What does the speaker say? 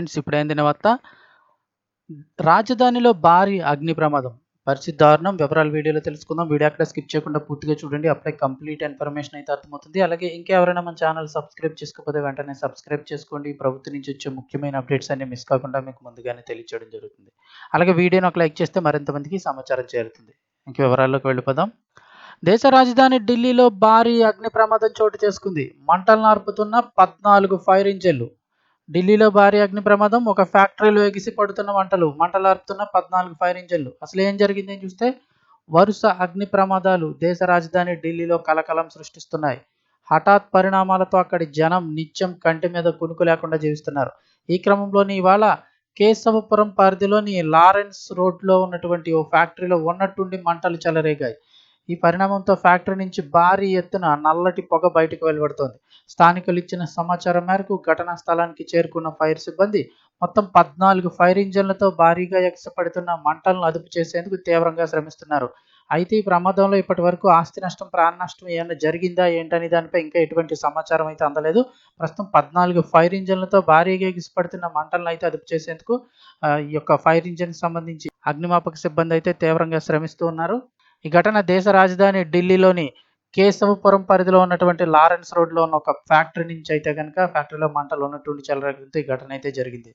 Friends ఇప్పుడైందిన వార్త? రాజధానిలో భారీ అగ్ని ప్రమాదం. పరిస్థితి దారుణం. వివరాలు వీడియోలో తెలుసుకుందాం. వీడియో అక్కడ స్కిప్ చేయకుండా పూర్తిగా చూడండి. అప్పుడే కంప్లీట్ ఇన్ఫర్మేషన్ అయితే అర్థమవుతుంది. అలాగే ఇంకెవరైనా మన ఛానల్ సబ్స్క్రైబ్ చేసుకోకపోతే వెంటనే సబ్స్క్రైబ్ చేసుకోండి. ప్రభుత్వం నుంచి వచ్చే ముఖ్యమైన అప్డేట్స్ అన్ని మిస్ కాకుండా మీకు ముందుగానే తెలియచేయడం జరుగుతుంది. అలాగే వీడియోని ఒక లైక్ చేస్తే మరింత మందికి సమాచారం చేరుతుంది. ఇంక వివరాల్లోకి వెళ్ళిపోదాం. దేశ రాజధాని ఢిల్లీలో భారీ అగ్ని ప్రమాదం చోటు చేసుకుంది. మంటలు నార్పుతున్న పద్నాలుగు ఫైర్ ఇంజన్లు. ఢిల్లీలో భారీ అగ్ని ప్రమాదం ఒక ఫ్యాక్టరీలో ఎగిసి పడుతున్న మంటలు మంటలార్పుతున్న పద్నాలుగు ఫైర్ ఇంజన్లు. అసలు ఏం జరిగిందని చూస్తే వరుస అగ్ని ప్రమాదాలు దేశ రాజధాని ఢిల్లీలో కలకలం సృష్టిస్తున్నాయి. హఠాత్ పరిణామాలతో అక్కడి జనం నిత్యం కంటి మీద కునుకు లేకుండా జీవిస్తున్నారు. ఈ క్రమంలోని ఇవాళ కేశవపురం పరిధిలోని లారెన్స్ రోడ్లో ఉన్నటువంటి ఓ ఫ్యాక్టరీలో ఉన్నట్టుండి మంటలు చెలరేగాయి. ఈ పరిణామంతో ఫ్యాక్టరీ నుంచి భారీ ఎత్తున నల్లటి పొగ బయటకు వెలువడుతోంది. స్థానికులు ఇచ్చిన సమాచారం మేరకు ఘటనా స్థలానికి చేరుకున్న ఫైర్ సిబ్బంది మొత్తం పద్నాలుగు ఫైర్ ఇంజన్లతో భారీగా ఎగసపడుతున్న మంటలను అదుపు చేసేందుకు తీవ్రంగా శ్రమిస్తున్నారు. అయితే ఈ ప్రమాదంలో ఇప్పటి వరకు ఆస్తి నష్టం ప్రాణ నష్టం ఏమైనా జరిగిందా ఏంటని దానిపై ఇంకా ఎటువంటి సమాచారం అయితే అందలేదు. ప్రస్తుతం పద్నాలుగు ఫైర్ ఇంజన్లతో భారీగా ఎగిసిపడుతున్న మంటలను అయితే అదుపు చేసేందుకు ఈ యొక్క ఫైర్ ఇంజన్ సంబంధించి అగ్నిమాపక సిబ్బంది అయితే తీవ్రంగా శ్రమిస్తూ ఉన్నారు. ఈ ఘటన దేశ రాజధాని ఢిల్లీలోని కేశవపురం పరిధిలో ఉన్నటువంటి లారెన్స్ రోడ్లో ఉన్న ఒక ఫ్యాక్టరీ నుంచి అయితే కనుక ఫ్యాక్టరీలో మంటలు ఉన్నటువంటి చెలరేగడంతో ఈ ఘటన అయితే జరిగింది.